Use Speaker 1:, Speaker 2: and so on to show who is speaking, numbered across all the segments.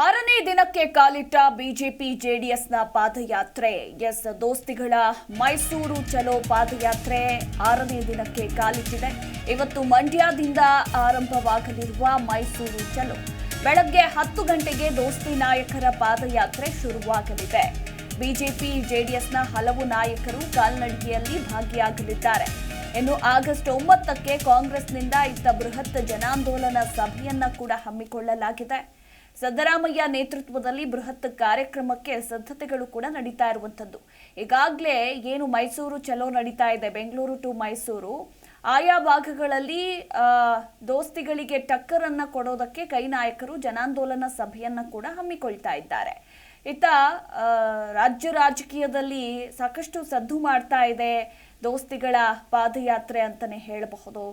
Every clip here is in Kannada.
Speaker 1: ಆರನೇ ದಿನಕ್ಕೆ ಕಾಲಿಟ್ಟ ಬಿಜೆಪಿ ಜೆಡಿಎಸ್ನ ಪಾದಯಾತ್ರೆ. ಎಸ್ ದೋಸ್ತಿಗಳ ಮೈಸೂರು ಚಲೋ ಪಾದಯಾತ್ರೆ ಆರನೇ ದಿನಕ್ಕೆ ಕಾಲಿಟ್ಟಿದೆ. ಇವತ್ತು ಮಂಡ್ಯದಿಂದ ಆರಂಭವಾಗಲಿರುವ ಮೈಸೂರು ಚಲೋ. ಬೆಳಗ್ಗೆ ಹತ್ತು ಗಂಟೆಗೆ ದೋಸ್ತಿ ನಾಯಕರ ಪಾದಯಾತ್ರೆ ಶುರುವಾಗಲಿದೆ. ಬಿಜೆಪಿ ಜೆಡಿಎಸ್ನ ಹಲವು ನಾಯಕರು ಕಾಲ್ನಡಿಗೆಯಲ್ಲಿ ಭಾಗಿಯಾಗಲಿದ್ದಾರೆ. ಇನ್ನು ಆಗಸ್ಟ್ ಒಂಬತ್ತಕ್ಕೆ ಕಾಂಗ್ರೆಸ್ನಿಂದ ಇತ್ತ ಬೃಹತ್ ಜನಾಂದೋಲನ ಸಭೆಯನ್ನ ಕೂಡ ಹಮ್ಮಿಕೊಳ್ಳಲಾಗಿದೆ. ಸಿದ್ದರಾಮಯ್ಯ ನೇತೃತ್ವದಲ್ಲಿ ಬೃಹತ್ ಕಾರ್ಯಕ್ರಮಕ್ಕೆ ಸಿದ್ಧತೆಗಳು ಕೂಡ ನಡೀತಾ ಇರುವಂತದ್ದು ಈಗಾಗಲೇ ಏನು ಮೈಸೂರು ಚಲೋ ನಡೀತಾ ಇದೆ, ಬೆಂಗಳೂರು ಟು ಮೈಸೂರು. ಆಯಾ ಭಾಗಗಳಲ್ಲಿ ದೋಸ್ತಿಗಳಿಗೆ ಟಕ್ಕರನ್ನ ಕೊಡೋದಕ್ಕೆ ಕೈ ನಾಯಕರು ಜನಾಂದೋಲನ ಸಭೆಯನ್ನ ಕೂಡ ಹಮ್ಮಿಕೊಳ್ತಾ ಇದ್ದಾರೆ. ಇತ್ತ ರಾಜ್ಯ ರಾಜಕೀಯದಲ್ಲಿ ಸಾಕಷ್ಟು ಸದ್ದು ಮಾಡ್ತಾ ಇದೆ ದೋಸ್ತಿಗಳ ಪಾದಯಾತ್ರೆ ಅಂತಾನೆ ಹೇಳಬಹುದು.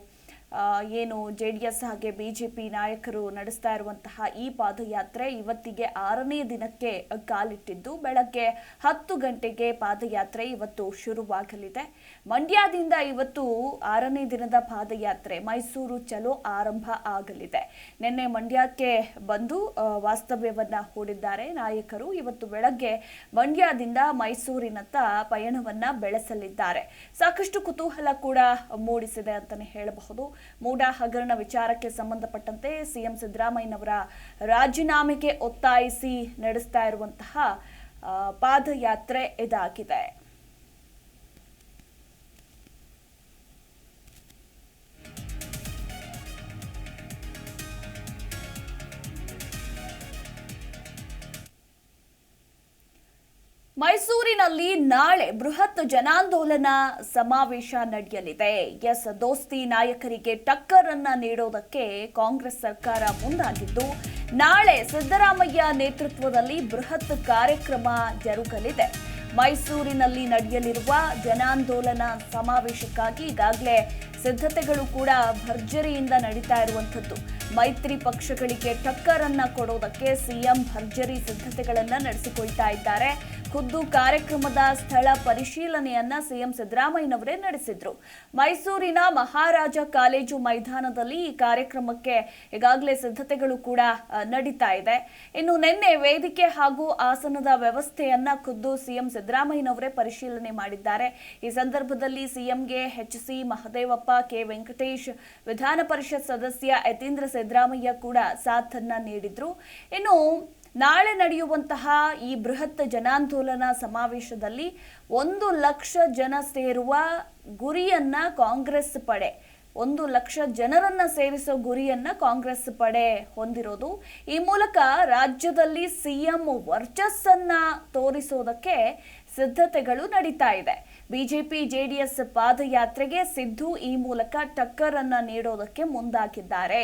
Speaker 1: ಏನು ಜೆ ಡಿ ಎಸ್ ಹಾಗೆ ಬಿಜೆಪಿ ನಾಯಕರು ನಡೆಸ್ತಾ ಇರುವಂತಹ ಈ ಪಾದಯಾತ್ರೆ ಇವತ್ತಿಗೆ ಆರನೇ ದಿನಕ್ಕೆ ಕಾಲಿಟ್ಟಿದ್ದು. ಬೆಳಗ್ಗೆ ಹತ್ತು ಗಂಟೆಗೆ ಪಾದಯಾತ್ರೆ ಇವತ್ತು ಶುರುವಾಗಲಿದೆ. ಮಂಡ್ಯದಿಂದ ಇವತ್ತು ಆರನೇ ದಿನದ ಪಾದಯಾತ್ರೆ ಮೈಸೂರು ಚಲೋ ಆರಂಭ ಆಗಲಿದೆ. ನಿನ್ನೆ ಮಂಡ್ಯಕ್ಕೆ ಬಂದು ವಾಸ್ತವ್ಯವನ್ನ ಹೂಡಿದ್ದಾರೆ ನಾಯಕರು. ಇವತ್ತು ಬೆಳಗ್ಗೆ ಮಂಡ್ಯದಿಂದ ಮೈಸೂರಿನತ್ತ ಪಯಣವನ್ನ ಬೆಳೆಸಲಿದ್ದಾರೆ. ಸಾಕಷ್ಟು ಕುತೂಹಲ ಕೂಡ ಮೂಡಿಸಿದೆ ಅಂತಾನೆ ಹೇಳಬಹುದು. ಮೂಡ ಹಗರಣ ವಿಚಾರಕ್ಕೆ ಸಂಬಂಧಪಟ್ಟಂತೆ ಸಿಎಂ ಸಿದ್ದರಾಮಯ್ಯನವರ ರಾಜೀನಾಮೆಗೆ ಒತ್ತಾಯಿಸಿ ನಡೆಸ್ತಾ ಇರುವಂತಹ ಪಾದಯಾತ್ರೆ ಇದಾಗಿದೆ. ಮೈಸೂರಿನಲ್ಲಿ ನಾಳೆ ಬೃಹತ್ ಜನಾಂದೋಲನ ಸಮಾವೇಶ ನಡೆಯಲಿದೆ. ಎಸ್ ದೋಸ್ತಿ ನಾಯಕರಿಗೆ ಟಕ್ಕರನ್ನ ನೀಡೋದಕ್ಕೆ ಕಾಂಗ್ರೆಸ್ ಸರ್ಕಾರ ಮುಂದಾಗಿದ್ದು, ನಾಳೆ ಸಿದ್ದರಾಮಯ್ಯ ನೇತೃತ್ವದಲ್ಲಿ ಬೃಹತ್ ಕಾರ್ಯಕ್ರಮ ಜರುಗಲಿದೆ. ಮೈಸೂರಿನಲ್ಲಿ ನಡೆಯಲಿರುವ ಜನಾಂದೋಲನ ಸಮಾವೇಶಕ್ಕಾಗಿ ಈಗಾಗಲೇ ಸಿದ್ಧತೆಗಳು ಕೂಡ ಭರ್ಜರಿಯಿಂದ ನಡೀತಾ ಇರುವಂಥದ್ದು. ಮೈತ್ರಿ ಪಕ್ಷಗಳಿಗೆ ಟಕ್ಕರ್ ಅನ್ನ ಕೊಡೋದಕ್ಕೆ ಸಿಎಂ ಭರ್ಜರಿ ಸಿದ್ಧತೆಗಳನ್ನ ನಡೆಸಿಕೊಳ್ತಾ ಇದ್ದಾರೆ. ಖುದ್ದು ಕಾರ್ಯಕ್ರಮದ ಸ್ಥಳ ಪರಿಶೀಲನೆಯನ್ನ ಸಿಎಂ ಸಿದ್ದರಾಮಯ್ಯನವರೇ ನಡೆಸಿದ್ರು. ಮೈಸೂರಿನ ಮಹಾರಾಜ ಕಾಲೇಜು ಮೈದಾನದಲ್ಲಿ ಈ ಕಾರ್ಯಕ್ರಮಕ್ಕೆ ಈಗಾಗಲೇ ಸಿದ್ಧತೆಗಳು ಕೂಡ ನಡೀತಾ ಇದೆ. ಇನ್ನು ನಿನ್ನೆ ವೇದಿಕೆ ಹಾಗೂ ಆಸನದ ವ್ಯವಸ್ಥೆಯನ್ನ ಖುದ್ದು ಸಿಎಂ ಸಿದ್ದರಾಮಯ್ಯನವರೇ ಪರಿಶೀಲನೆ ಮಾಡಿದ್ದಾರೆ. ಈ ಸಂದರ್ಭದಲ್ಲಿ ಸಿಎಂಗೆ H C Mahadevappa, K Venkatesh, Vidhana Parishat ಸದಸ್ಯ ಯತೀಂದ್ರ ಸಿದ್ದರಾಮಯ್ಯ ಕೂಡ ಸಾಥನ್ನ ನೀಡಿದ್ರು. ಇನ್ನು ನಾಳೆ ನಡೆಯುವಂತಹ ಈ ಬೃಹತ್ ಜನಾಂದೋಲನ ಸಮಾವೇಶದಲ್ಲಿ ಒಂದು ಲಕ್ಷ ಜನ ಸೇರುವ ಗುರಿಯನ್ನ ಕಾಂಗ್ರೆಸ್ ಪಡೆ, ಒಂದು ಲಕ್ಷ ಜನರನ್ನ ಸೇರಿಸೋ ಗುರಿಯನ್ನ ಕಾಂಗ್ರೆಸ್ ಪಡೆ ಹೊಂದಿರೋದು. ಈ ಮೂಲಕ ರಾಜ್ಯದಲ್ಲಿ ಸಿಎಂ ವರ್ಚಸ್ಸನ್ನ ತೋರಿಸೋದಕ್ಕೆ ಸಿದ್ಧತೆಗಳು ನಡೀತಾ ಇದೆ. ಬಿಜೆಪಿ, ಜೆಡಿಎಸ್ ಪಾದಯಾತ್ರೆಗೆ ಸಿದ್ದು ಈ ಮೂಲಕ ಟಕ್ಕರ್ ಅನ್ನ ನೀಡೋದಕ್ಕೆ ಮುಂದಾಗಿದ್ದಾರೆ.